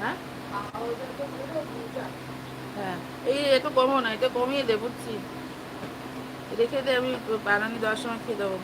হ্যাঁ হ্যাঁ এই এটা কমিয়ে দে রেখে দে আমি বানানি দেওয়ার সময় খেয়ে দেবো।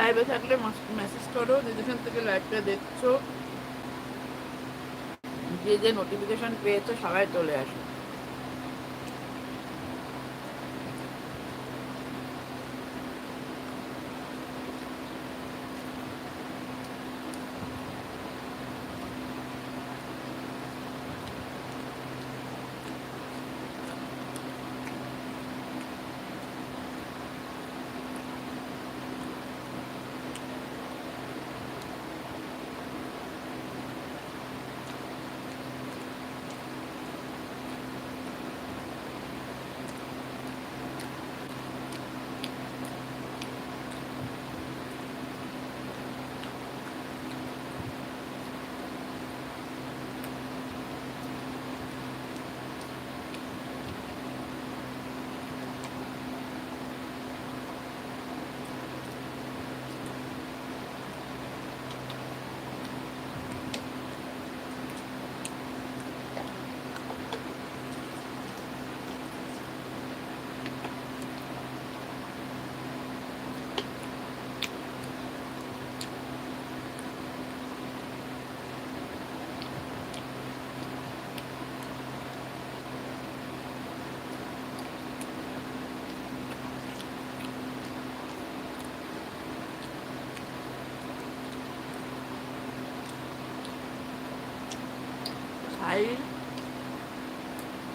লাইভে থাকলে মেসেজ করো, যে যেখান থেকে লাইভটা দেখছ, যে যে নোটিফিকেশন পেয়েছ, সবাই চলে আসো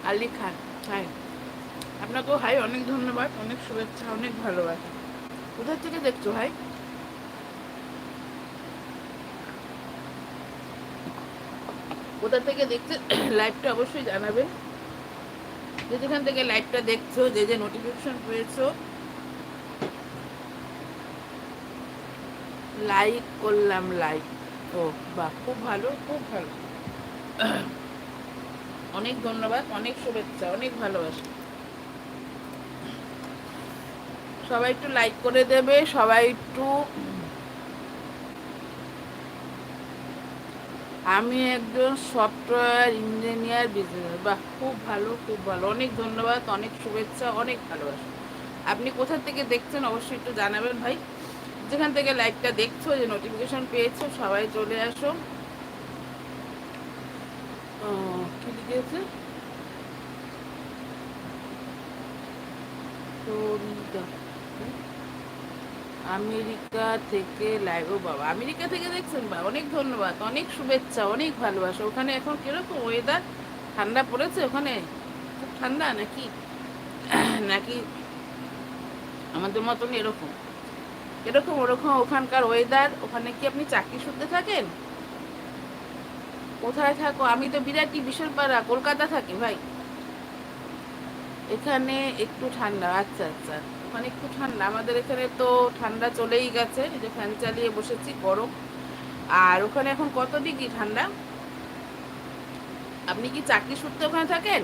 আলী খান, হাই। আপনাকেও হাই, অনেক ধন্যবাদ, অনেক শুভেচ্ছা, অনেক ভালোবাসা। কোথার থেকে দেখছ ভাই কোথা থেকে দেখছে লাইভটা অবশ্যই জানাবেন যে যেখান থেকে লাইভটা দেখছ, যে যে নোটিফিকেশন পেয়েছ লাইক করলাম লাইক ও বা খুব ভালো খুব ভালো। অনেক ধন্যবাদ, অনেক শুভেচ্ছা, অনেক ভালোবাসা। সবাই একটু লাইক করে দেবে, সবাই একটু আমি একজন সফটওয়্যার ইঞ্জিনিয়ার বিজনেস বাহ, খুব ভালো খুব ভালো। অনেক ধন্যবাদ, অনেক শুভেচ্ছা, অনেক ভালোবাসা। আপনি কোথা থেকে দেখছেন অবশ্যই একটু জানাবেন ভাই। যেখান থেকে লাইকটা দেখছ, যে নোটিফিকেশন পেয়েছ, সবাই চলে আসো। কি আমেরিকা থেকে লাইভ বাবা, আমেরিকা থেকে দেখছেন বা, অনেক ধন্যবাদ, অনেক শুভেচ্ছা, অনেক ভালোবাসা। ওখানে এখন কীরকম ওয়েদার ঠান্ডা পড়েছে ওখানে? খুব ঠান্ডা নাকি? নাকি আমাদের মতন এরকম? এরকম, ওরকম ওখানকার ওয়েদার ওখানে কি আপনি চাকরি সূত্রে থাকেন? কোথায় থাকো? আমি তো বিরাটি বিশালপাড়া, কলকাতা থাকি ভাই। এখানে একটু ঠান্ডা আচ্ছা আচ্ছা। ওখানে একটু ঠান্ডা। আমাদের এখানে তো ঠান্ডা চলেই গেছে যে ফ্যান চালিয়ে বসেছি, গরম। আর ওখানে এখন কত ডিগ্রি ঠান্ডা? আপনি কি চাকরি সূত্রে ওখানে থাকেন?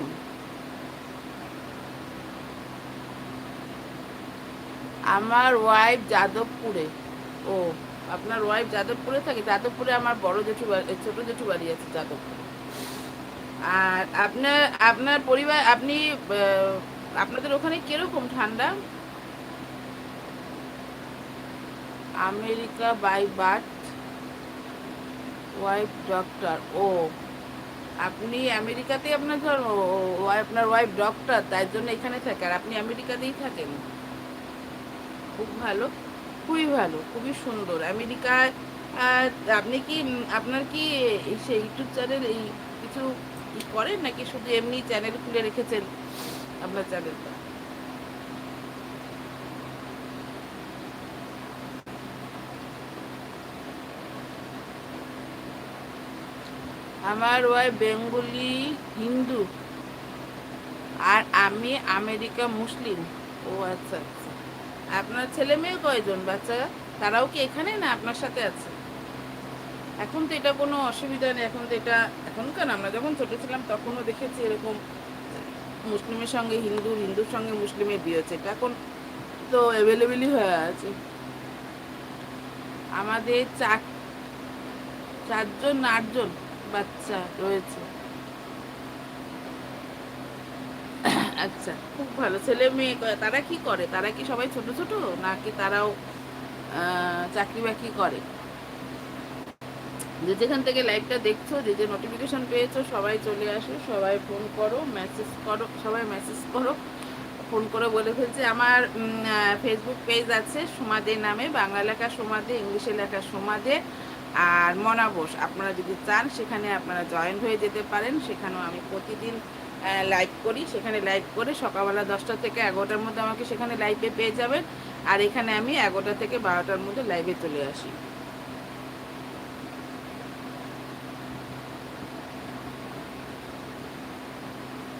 আমার ওয়াইফ যাদবপুরে। ও। আপনার ওয়াইফ যাদবপুরে থাকে, যাদবপুরে আমার বড় জেঠু ছোট জেঠু বাড়ি আছে যাদবপুরে। আর আপনার আপনার পরিবার, আপনি আপনাদের ওখানে কীরকম ঠান্ডা? America by birth wife doctor ও। আপনি আমেরিকাতেই আপনার ধর আপনার ওয়াইফ ডক্টর তাই জন্য এখানে থাকে। আর আপনি আমেরিকাতেই থাকেন। খুব ভালো। খুবই ভালো, খুবই সুন্দর। আমেরিকায় আপনি কি আপনার কি সেই ইউটিউব চ্যানেল এই কিছু করেন নাকি শুধু এমনি চ্যানেল খুলে রেখেছেন আপনার চ্যানেলটা? আমার ওয়াই বেঙ্গলি, হিন্দু, আর আমি আমেরিকা মুসলিম। ও আচ্ছা আচ্ছা। আপনার ছেলে মেয়ে কয়জন? বাচ্চা? তারাও কি এখানে না আপনার সাথে আছে? এখন তো এটা কোনো অসুবিধা নেই, এখন তো এটা এখনকার আমরা যখন ছোট ছিলাম তখনও দেখেছি এরকম মুসলিমের সঙ্গে হিন্দু, হিন্দুর সঙ্গে মুসলিমের বিয়ে হচ্ছে। এটা এখন তো অ্যাভেলেবেলই হয়ে আছে। আমাদের চার, চারজন, আটজন বাচ্চা রয়েছে। আচ্ছা। খুব ভালো। ছেলে মেয়ে তারা কি করে? তারা কি সবাই ছোট ছোট, নাকি তারাও চাকরি বাকরি করে? যে যেখান থেকে লাইভটা দেখছ, যে যে নোটিফিকেশন পেয়েছ, সবাই চলে আসো, সবাই ফোন করো মেসেজ করো, সবাই মেসেজ করো ফোন করে বলে ফেলছে। আমার ফেসবুক পেজ আছে সোমাদে নামে, বাংলা লেখা সোমাদে, ইংলিশে লেখা সোমাদে আর মনা বোস। আপনারা যদি চান, সেখানে আপনারা জয়েন হয়ে যেতে পারেন। সেখানেও আমি প্রতিদিন লাইভ করি, সেখানে লাইভ করে সকালবেলা দশটা থেকে এগারোটার মধ্যে আমাকে সেখানে লাইভে পেয়ে যাবেন। আর এখানে আমি এগারোটা থেকে বারোটার মধ্যে লাইভে চলে আসি।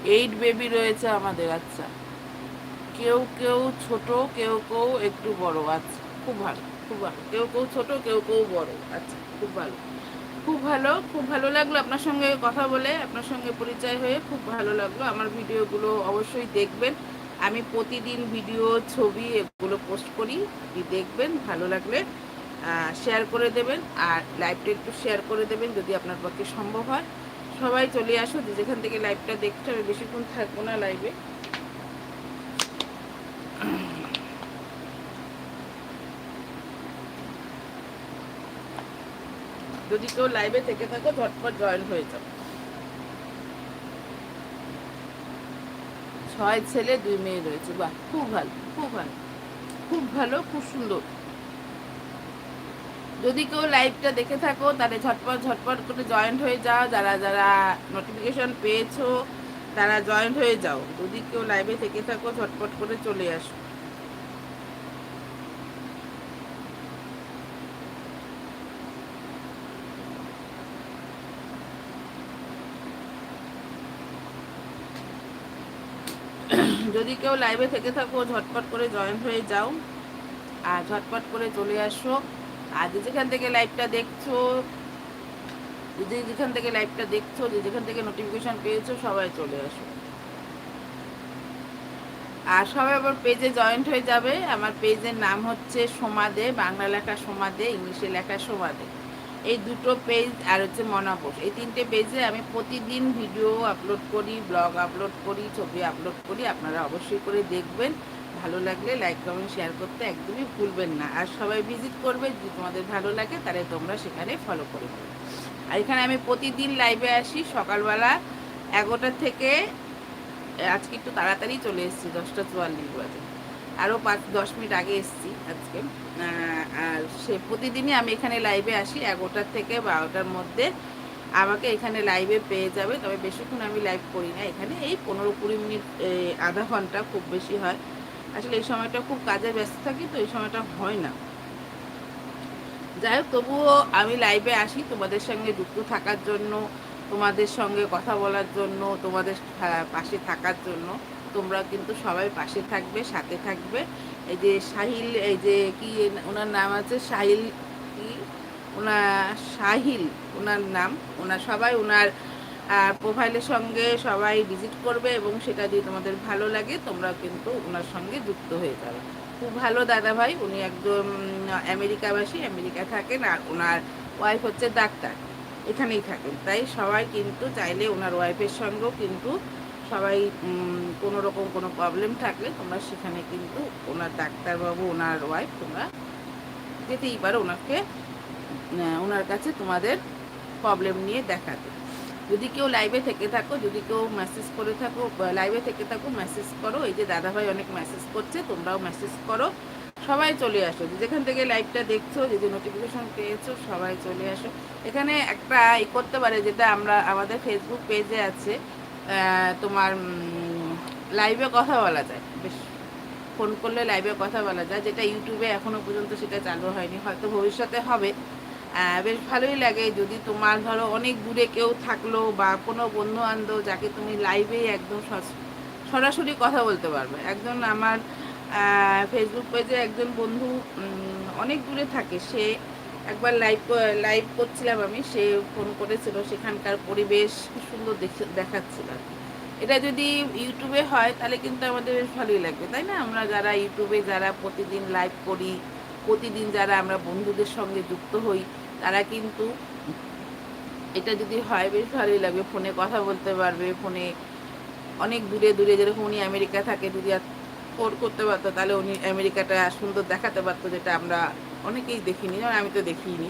এইট বেবি রয়েছে আমাদের আচ্ছা। কেউ কেউ ছোট, কেউ কেউ একটু বড় আচ্ছা। খুব ভালো খুব ভালো। কেউ কেউ ছোট, কেউ কেউ বড় আচ্ছা। খুব ভালো। খুব ভালো খুব ভালো লাগল আপনার সঙ্গে কথা বলে, আপনার সঙ্গে পরিচয় হয়ে খুব ভালো লাগল। আমার ভিডিওগুলো অবশ্যই দেখবেন। আমি প্রতিদিন ভিডিও, ছবি এগুলো পোস্ট করি দেখবেন, ভালো লাগলে শেয়ার করে দেবেন আর লাইভটা একটু শেয়ার করে দেবেন যদি আপনার পক্ষে সম্ভব হয়। সবাই চলে আসো, যে যেখান থেকে লাইভটা দেখতে হবে বেশিক্ষণ থাকব না লাইভে যদি কেউ লাইভে থেকে থাকো, ঝটপট জয়েন হয়ে যাও। ছয় ছেলে, দুই মেয়ে রয়েছে। বাহ, খুব ভালো খুব ভালো খুব ভালো, খুব সুন্দর। যদি কেউ লাইভটা দেখে থাকো, তাহলে ঝটপট ঝটপট করে জয়েন্ট হয়ে যাও। যারা যারা নোটিফিকেশন পেয়েছ, তারা জয়েন্ট হয়ে যাও। যদি কেউ লাইভে থেকে থাকো, ঝটপট করে চলে আসো। যদি কেউ লাইভে থেকে থাকো, ঝটপট করে জয়েন হয়ে যাও। আর ঝটপট করে চলে আসো। আর যে যেখান থেকে লাইভটা দেখছ, যে যেখান থেকে লাইভটা দেখছ, যে যেখান থেকে নোটিফিকেশন পেয়েছ, সবাই চলে আসো। আর সবাই আবার পেজে জয়েন্ট হয়ে যাবে। আমার পেজের নাম হচ্ছে সোমাদে বাংলা লেখা সোমাদে ইংলিশে লেখা সোমাদে এই দুটো পেজ আর হচ্ছে মনাপোষ এই তিনটে পেজে আমি প্রতিদিন ভিডিও আপলোড করি ব্লগ আপলোড করি, ছবি আপলোড করি। আপনারা অবশ্যই করে দেখবেন। ভালো লাগলে লাইক কমেন্ট শেয়ার করতে একদমই ভুলবেন না। আর সবাই ভিজিট করবে, যদি তোমাদের ভালো লাগে তাহলে তোমরা সেখানে ফলো করে আর এখানে আমি প্রতিদিন লাইভে আসি। সকালবেলা এগারোটা থেকে আজকে একটু তাড়াতাড়ি চলে এসেছি, দশটা চুয়াল্লিশ বাজে। আরও পাঁচ, দশ মিনিট আগে এসেছি আজকে। আর সে প্রতিদিনই আমি এখানে লাইভে আসি, এগারোটার থেকে বারোটার মধ্যে। আমাকে এখানে লাইভে পেয়ে যাবে, তবে বেশিক্ষণ আমি লাইভ করি না। এখানে এই পনেরো কুড়ি মিনিট আধা ঘণ্টা খুব বেশি হয়। আসলে এই সময়টা খুব কাজে ব্যস্ত থাকি, তো এই সময়টা হয় না। যাই হোক, তবুও আমি লাইভে আসি তোমাদের সঙ্গে যুক্ত থাকার জন্য, তোমাদের সঙ্গে কথা বলার জন্য, তোমাদের পাশে থাকার জন্য। তোমরা কিন্তু সবাই পাশে থাকবে, সাথে থাকবে। এই যে সাহিল এই যে কি ওনার নাম আছে? সাহিল কি? ওনার সাহিল ওনার নাম। ওনার সবাই ওনার প্রোফাইলের সঙ্গে সবাই ভিজিট করবে এবং সেটা যদি তোমাদের ভালো লাগে, তোমরা কিন্তু ওনার সঙ্গে যুক্ত হয়ে যাবে। খুব ভালো দাদা ভাই উনি একদম আমেরিকাবাসী, আমেরিকা থাকেন আর ওনার ওয়াইফ হচ্ছে ডাক্তার। এখানেই থাকেন। তাই সবাই কিন্তু চাইলে ওনার ওয়াইফের সঙ্গেও কিন্তু সবাই কোনো রকম কোনো প্রবলেম থাকলে তোমরা সেখানে কিন্তু ওনার ডাক্তারবাবু, ওনার ওয়াইফ তোমরা যেতেই পারো ওনাকে ওনার কাছে তোমাদের প্রবলেম নিয়ে দেখাতে। যদি কেউ লাইভে থেকে থাকো, যদি কেউ মেসেজ করে থাকো লাইভে থেকে থাকো মেসেজ করো। এই যে দাদাভাই অনেক মেসেজ করছে, তোমরাও মেসেজ করো। সবাই চলে আসো। যেখান থেকে লাইভটা দেখছ যদি নোটিফিকেশন পেয়েছ, সবাই চলে আসো। এখানে একটা ই করতে পারে, যেটা আমরা আমাদের ফেসবুক পেজে আছে। তোমার লাইভে কথা বলা যায়। বেশ ফোন করলে লাইভে কথা বলা যায়। যেটা ইউটিউবে এখনও পর্যন্ত সেটা চালু হয়নি, হয়তো ভবিষ্যতে হবে। বেশ ভালোই লাগে যদি তোমার ধরো অনেক দূরে কেউ থাকল বা কোনো বন্ধু বান্ধব যাকে তুমি লাইভে একদম সরাসরি কথা বলতে পারবে। একজন আমার ফেসবুক পেজে একজন বন্ধু অনেক দূরে থাকে, সে একবার লাইভ লাইভ করছিলাম আমি, সে ফোন করেছিল, সেখানকার পরিবেশ খুব সুন্দর দেখাচ্ছিল এটা যদি ইউটিউবে হয়, তাহলে কিন্তু আমাদের বেশ ভালোই লাগবে, তাই না? আমরা যারা ইউটিউবে যারা প্রতিদিন লাইভ করি, প্রতিদিন যারা আমরা বন্ধুদের সঙ্গে যুক্ত হই, তারা কিন্তু এটা যদি হয়, বেশ ভালোই লাগবে। ফোনে কথা বলতে পারবে, ফোনে অনেক দূরে দূরে যেরকম উনি আমেরিকা থাকে, যদি ফোন করতে পারতো, তাহলে উনি আমেরিকাটা সুন্দর দেখাতে পারতো, যেটা আমরা অনেকেই দেখিনি আমি তো দেখিনি।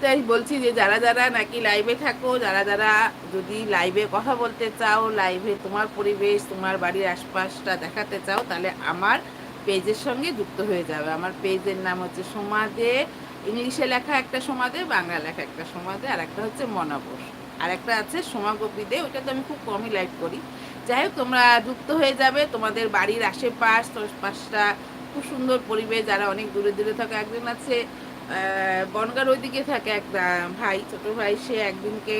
তাই বলছি যে যারা যারা নাকি লাইভে থাকো, যারা যারা যদি লাইভে কথা বলতে চাও লাইভে তোমার পরিবেশ, তোমার বাড়ির আশপাশটা দেখাতে চাও, তাহলে আমার পেজের সঙ্গে যুক্ত হয়ে যাবে। আমার পেজের নাম হচ্ছে সমাজে ইংলিশে লেখা একটা সমাজে বাংলা লেখা একটা সমাজে আর একটা হচ্ছে মনাবোস আর একটা আছে সোমাগোপী দে ওটা তো আমি খুব কমই লাইভ করি। যাই হোক, তোমরা যুক্ত হয়ে যাবে, তোমাদের বাড়ির আশেপাশ পাশটা খুব সুন্দর পরিবেশ, যারা অনেক দূরে দূরে থাকে। একজন আছে বনগার ওইদিকে থাকে একটা ভাই, ছোট ভাই, সে একদিনকে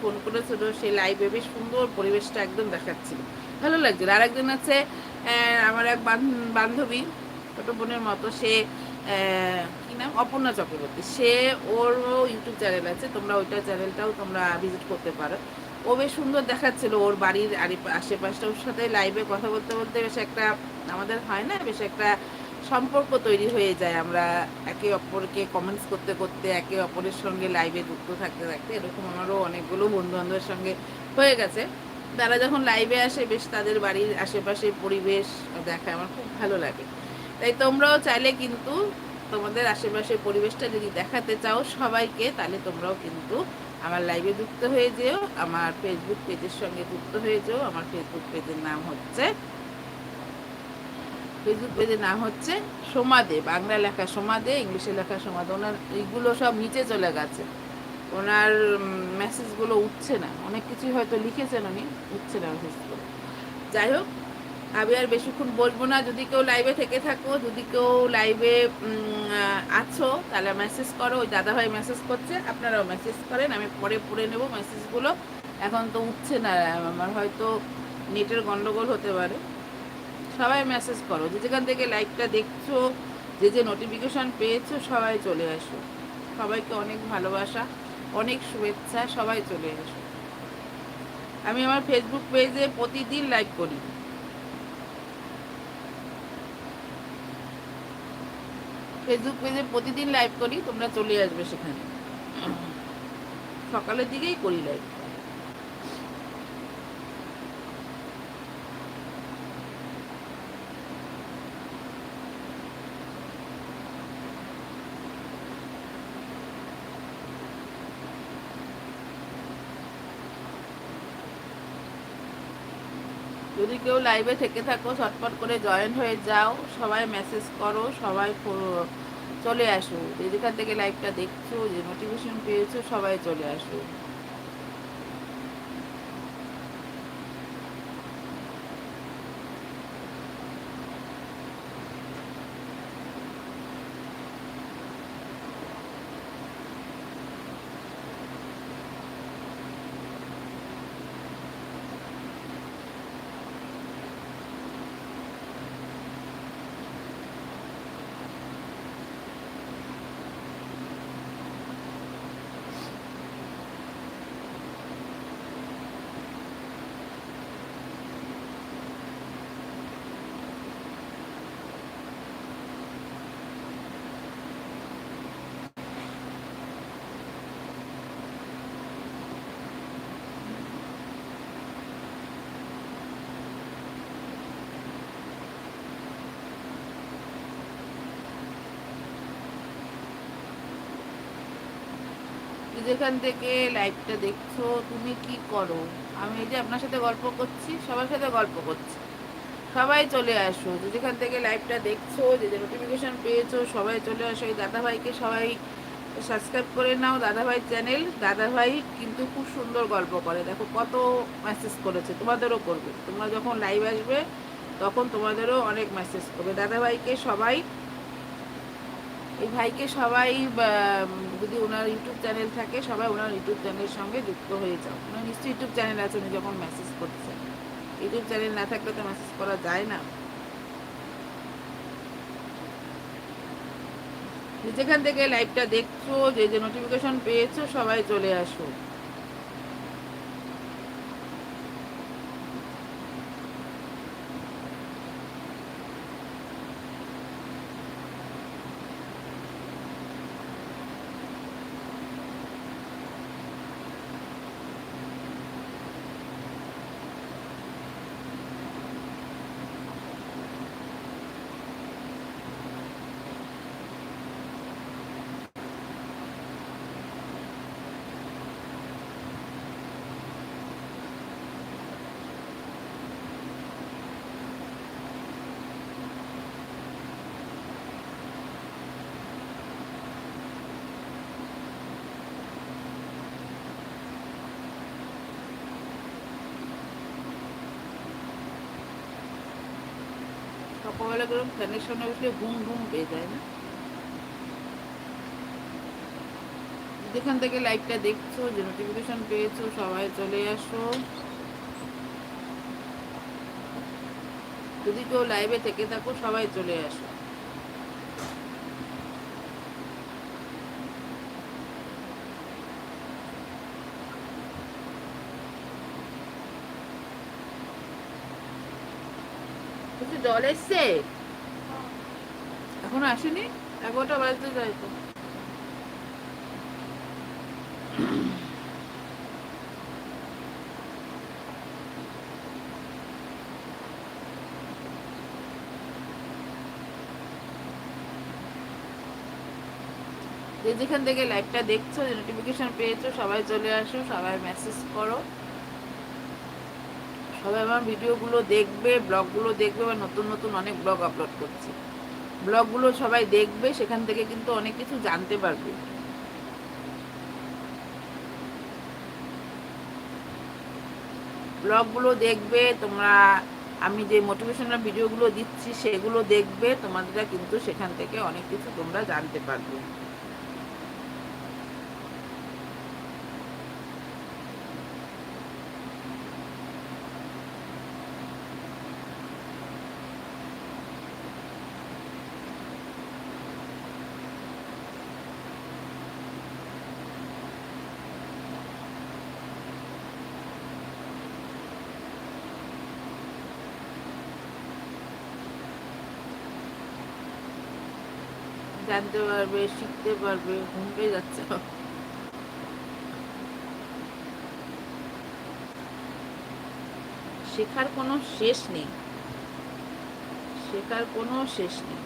ফোন করেছিল, সে লাইভে বেশ সুন্দর পরিবেশটা একদম দেখাচ্ছিল। ভালো লাগছিল। আর একজন আছে আমার এক বান্ধবী, ছোট বোনের মতো, সে কি নাম? অপর্ণা চক্রবর্তী। সে ওরও ইউটিউব চ্যানেল আছে, তোমরা ওইটা চ্যানেলটাও তোমরা ভিজিট করতে পারো। ও বেশ সুন্দর দেখাচ্ছিল ওর বাড়ির আশেপাশটা। ওর সাথে লাইভে কথা বলতে বলতে বেশ একটা আমাদের হয় না, বেশ একটা সম্পর্ক তৈরি হয়ে যায়। আমরা একে অপরকে কমেন্টস করতে করতে, একে অপরের সঙ্গে লাইভে যুক্ত থাকতে থাকতে এরকম আমারও অনেকগুলো বন্ধু বান্ধবের সঙ্গে হয়ে গেছে। তারা যখন লাইভে আসে, বেশ তাদের বাড়ির আশেপাশে পরিবেশ দেখায়, আমার খুব ভালো লাগে। তাই তোমরাও চাইলে কিন্তু তোমাদের আশেপাশের পরিবেশটা যদি দেখাতে চাও সবাইকে, তাহলে তোমরাও কিন্তু আমার লাইভে যুক্ত হয়ে যেও, আমার ফেসবুক পেজের সঙ্গে যুক্ত হয়ে যেও, আমার ফেসবুক পেজের নাম হচ্ছে ফেসবুক পেজের নাম হচ্ছে সোমাদে, বাংলা লেখা সোমাদে, ইংলিশে লেখা সোমাদে। ওনার এইগুলো সব নিচে চলে গেছে। ওনার মেসেজগুলো উঠছে না। অনেক কিছুই হয়তো লিখেছেন উনি, উঠছে না মেসেজগুলো যাই হোক আমি আর বেশিক্ষণ বলব না। যদি কেউ লাইভে থেকে থাকো, যদি কেউ লাইভে আছো, তাহলে মেসেজ করো। ওই দাদাভাই মেসেজ করছে, আপনারাও মেসেজ করেন। আমি পরে পড়ে নেব মেসেজগুলো এখন তো উঠছে না, আমার হয়তো নেটের গন্ডগোল হতে পারে। সবাই মেসেজ করো। যে যেখান থেকে লাইভটা দেখছ, যে যে নোটিফিকেশন পেয়েছ, সবাই চলে আসো। সবাইকে অনেক ভালোবাসা, অনেক শুভেচ্ছা, সবাই চলে আসো। আমি আমার ফেসবুক পেজে প্রতিদিন লাইভ করি। ফেসবুক পেজে প্রতিদিন লাইভ করি তোমরা চলে আসবে সেখানে। সকালের দিকেই করি লাইভ যদি কেউ লাইভে থেকে থাকো ছটপট করে জয়েন হয়ে যাও, সবাই মেসেজ করো, সবাই চলে আসো। যেখান থেকে লাইভটা দেখছ, যে নোটিফিকেশন পেয়েছ, সবাই চলে আসো। যেখান থেকে লাইভটা দেখছ, তুমি কি করো? আমি এই যে আপনার সাথে গল্প করছি, সবার সাথে গল্প করছি। সবাই চলে আসো, যে যেখান থেকে লাইভটা দেখছ, যে যে নোটিফিকেশন পেয়েছ, সবাই চলে আসো। এই দাদাভাইকে সবাই সাবস্ক্রাইব করে নাও। দাদাভাই চ্যানেল দাদাভাই কিন্তু খুব সুন্দর গল্প করে। দেখো কত মেসেজ করেছে, তোমাদেরও করবে। তোমরা যখন লাইভ আসবে, তখন তোমাদেরও অনেক মেসেজ করবে। দাদাভাইকে সবাই এই ভাইকে সবাই যদি ওনার ইউটিউব চ্যানেল থাকে, সবাই ওনার ইউটিউব চ্যানেলের সঙ্গে যুক্ত হয়ে যাও। ওনার নিশ্চয়ই ইউটিউব চ্যানেল আছে, উনি যখন মেসেজ করছেন। ইউটিউব চ্যানেল না থাকলে তো মেসেজ করা যায় না। যেখান থেকে লাইভটা দেখছ, যে যে নোটিফিকেশন পেয়েছ, সবাই চলে আসো। সকালবেলা ফ্যানের সামনে বসলে ঘুম ঘুম পেয়ে যায় না? যেখান থেকে লাইভটা দেখছ, যে নোটিফিকেশন পেয়েছ, সবাই চলে আসো। যদি কেউ লাইভে থেকে থাকো, সবাই চলে আসো কিছু জল এসছে এখনও আসেনি? এগারোটা বাজতে যায় তো। যেখান থেকে লাইভটা দেখছ নোটিফিকেশন পেয়েছ, সবাই চলে আসো, সবাই মেসেজ করো। সবাই আমার ভিডিওগুলো দেখবে, ব্লগগুলো দেখবে বা নতুন নতুন অনেক ব্লগ আপলোড করছি। ব্লগগুলো সবাই দেখবে, সেখান থেকে কিন্তু অনেক কিছু জানতে পারবে। ব্লগগুলো দেখবে, তোমরা, আমি যে মোটিভেশনাল ভিডিওগুলো দিচ্ছি, সেগুলো দেখবে, তোমাদের কিন্তু সেখান থেকে অনেক কিছু তোমরা জানতে পারবে। জানতে পারবে, শিখতে পারবে, ঘুম পেয়ে যাচ্ছে। শেখার কোনো শেষ নেই। শেখার কোনো শেষ নেই।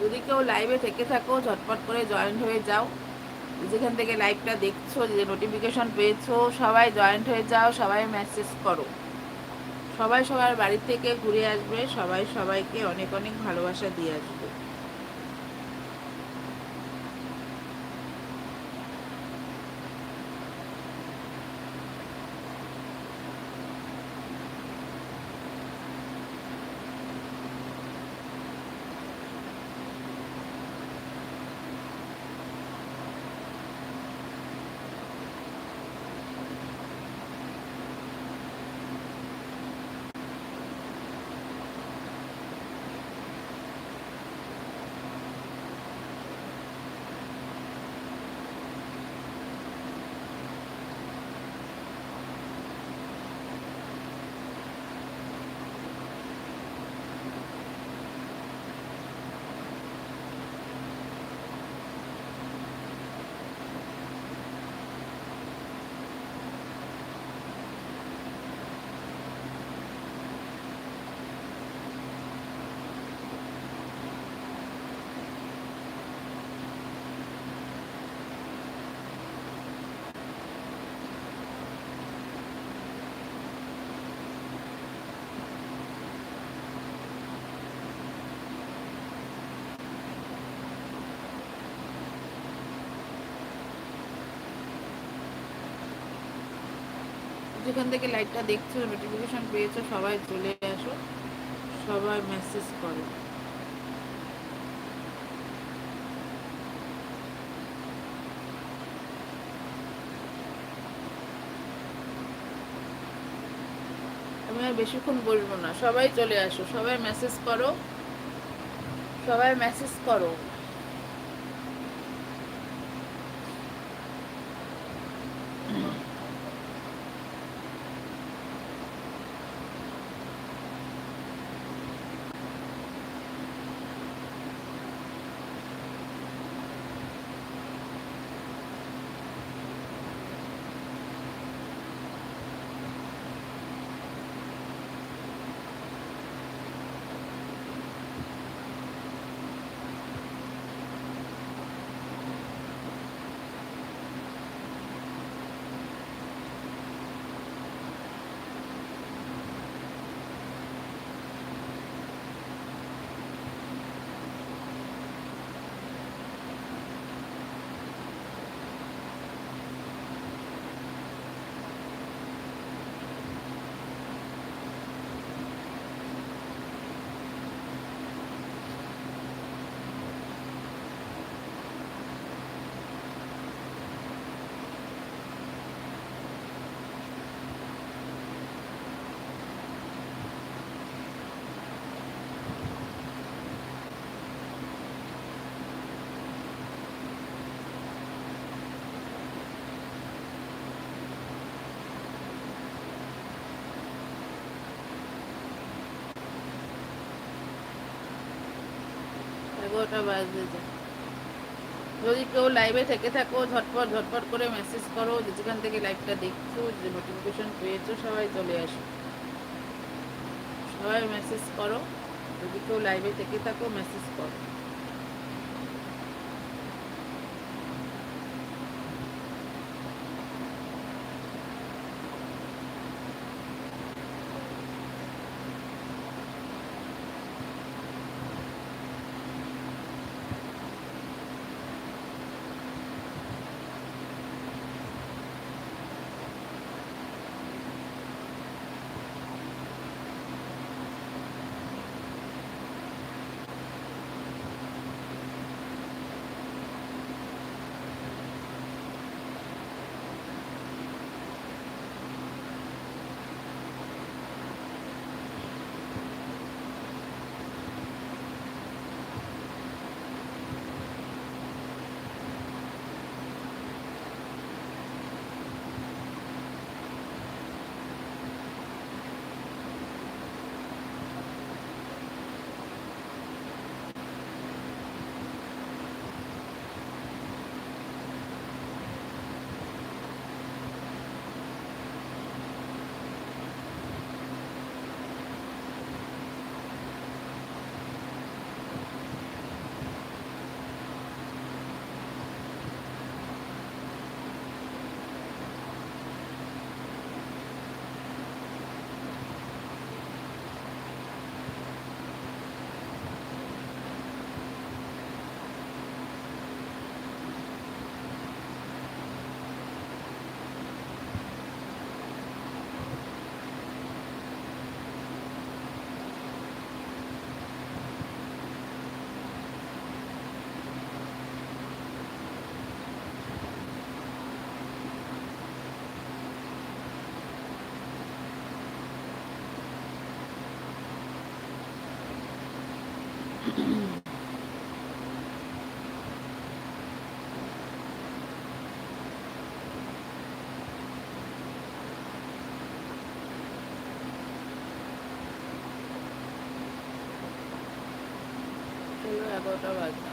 যদি কেউ লাইভে থেকে থাকো, ঝটপট করে জয়েন্ট হয়ে যাও। যেখান থেকে লাইভটা দেখছ, যে নোটিফিকেশন পেয়েছ, সবাই জয়েন্ট হয়ে যাও, সবাই মেসেজ করো। সবাই সবার বাড়ি থেকে ঘুরে আসবে, সবাই সবাইকে অনেক অনেক ভালোবাসা দিয়ে আসবে। যেখান থেকে লাইভটা দেখছ নোটিফিকেশন পেয়েছ, সবাই চলে আসো, সবাই মেসেজ করো। আমি আর বেশিক্ষণ বলব না, সবাই চলে আসো, সবাই মেসেজ করো, সবাই মেসেজ করো। এগারোটা বাজে যদি কেউ লাইভে থেকে থাকো, ঝটপট ঝটপট করে মেসেজ করো, যে যেখান থেকে লাইভটা দেখছ, যে নোটিফিকেশন পেয়েছ, সবাই চলে আসো। সবাই মেসেজ করো। যদি কেউ লাইভে থেকে থাকো মেসেজ করো। চলো এগারোটা বাজে